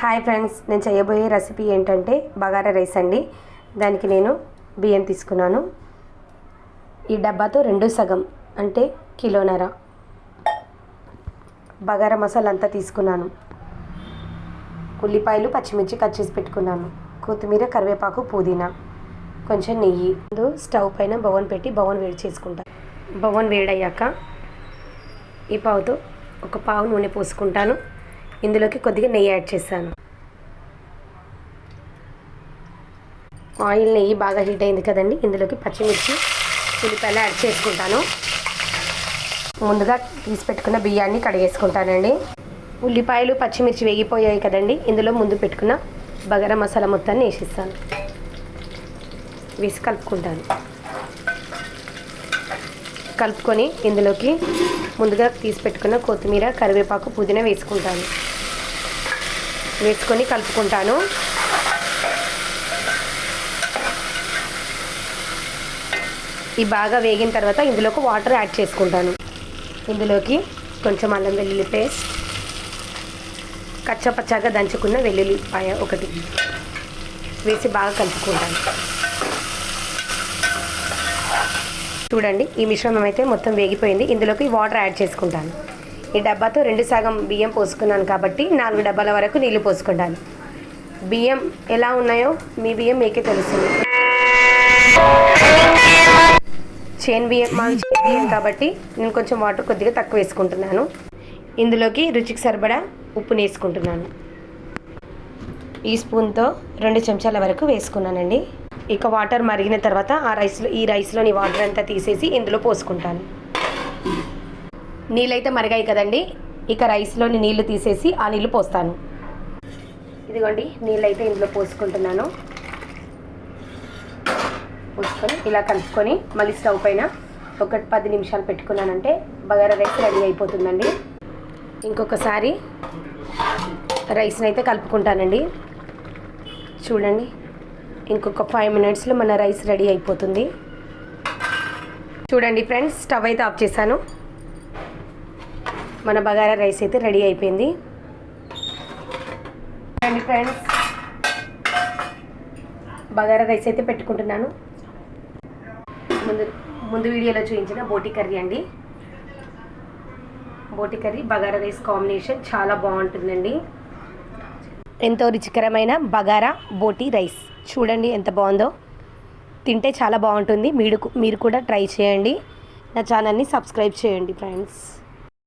Hi friends నేను చేయబోయే recipe ఏంటంటే బగారా రైస్ అండి. దానికి నేను బియ్యం తీసుకున్నాను. ఈ డబ్బాతో రెండు సగం అంటే కిలోన్నర బగారా మసాలా అంతా తీసుకున్నాను. ఉల్లిపాయలు పచ్చిమిర్చి కట్ చేసి పెట్టుకున్నాను. కొత్తిమీర కరివేపాకు పుదీనా కొంచెం నెయ్యి. ముందు స్టవ్ పైన బవన్ పెట్టి బవన్ వేడి చేసుకుంటాను బవన్ వేడయ్యాక ఈ పావుతో ఒక పావు నూనె పోసుకుంటాను. ఇందులోకి కొద్దిగా నెయ్యి యాడ్ చేశాను. ఆయిల్ నెయ్యి బాగా హీట్ అయింది కదండి ఇందులోకి పచ్చిమిర్చి ఉల్లిపాయలు యాడ్ చేసుకుంటాను. ముందుగా తీసి పెట్టుకున్న బియ్యాన్ని కడిగేసుకుంటానండి. ఉల్లిపాయలు పచ్చిమిర్చి వేగిపోయాయి కదండి ఇందులో ముందు పెట్టుకున్న బగర మసాలా మొత్తాన్ని వేసిస్తాను. వేసి కలుపుకుంటాను. కలుపుకొని ఇందులోకి ముందుగా తీసి పెట్టుకున్న కొత్తిమీర కరివేపాకు పుదీనా వేసుకుంటాను. వేసుకొని కలుపుకుంటాను. ఈ బాగా వేగిన తర్వాత ఇందులోకి వాటర్ యాడ్ చేసుకుంటాను. ఇందులోకి కొంచెం అల్లం వెల్లుల్లి పేస్ట్ కచ్చపచ్చాగా దంచుకున్న వెల్లుల్లిపాయ ఒకటి వేసి బాగా కలుపుకుంటాను. చూడండి ఈ మిశ్రమం అయితే మొత్తం వేగిపోయింది. ఇందులోకి వాటర్ యాడ్ చేసుకుంటాను. ఈ డబ్బాతో రెండు సగం బియ్యం పోసుకున్నాను కాబట్టి నాలుగు డబ్బాల వరకు నీళ్ళు పోసుకుంటాను. బియ్యం ఎలా ఉన్నాయో మీ బియ్యం మీకే తెలుస్తుంది. చేన్ బియ్యం మా చేన్ బియ్యం కాబట్టి నేను కొంచెం వాటర్ కొద్దిగా తక్కువ వేసుకుంటున్నాను. ఇందులోకి రుచికి సరిపడా ఉప్పుని వేసుకుంటున్నాను ఈ స్పూన్తో రెండు చెంచాల వరకు వేసుకున్నానండి. ఇక వాటర్ మరిగిన తర్వాత ఆ రైస్లో ఈ రైస్లోని వాటర్ అంతా తీసేసి ఇందులో పోసుకుంటాను. నీళ్ళైతే మరిగాయి కదండి ఇక రైస్లోని నీళ్ళు తీసేసి ఆ నీళ్ళు పోస్తాను. ఇదిగోండి నీళ్ళైతే ఇందులో పోసుకుంటున్నాను. పోసుకొని ఇలా కలుపుకొని మళ్ళీ స్టవ్ పైన ఒక పది నిమిషాలు పెట్టుకున్నానంటే బగారా రైస్ రెడీ అయిపోతుందండి. ఇంకొకసారి రైస్ని అయితే కలుపుకుంటానండి. చూడండి. ఇంకొక ఫైవ్ మినిట్స్లో మన రైస్ రెడీ అయిపోతుంది. చూడండి ఫ్రెండ్స్ స్టవ్ అయితే ఆఫ్ చేశాను. మన బగారా రైస్ అయితే రెడీ అయిపోయింది. చూడండి ఫ్రెండ్స్ బగారా రైస్ అయితే పెట్టుకుంటున్నాను. ముందు ముందు వీడియోలో చూపించిన బోటి కర్రీ అండి. బోటి కర్రీ బగారా రైస్ కాంబినేషన్ చాలా బాగుంటుందండి. ఎంతో రుచికరమైన బగారా బోటి రైస్ చూడండి ఎంత బాగుందో. తింటే చాలా బాగుంటుంది. మీరు మీరు కూడా ట్రై చేయండి. నా ఛానల్ని సబ్స్క్రైబ్ చేయండి ఫ్రెండ్స్.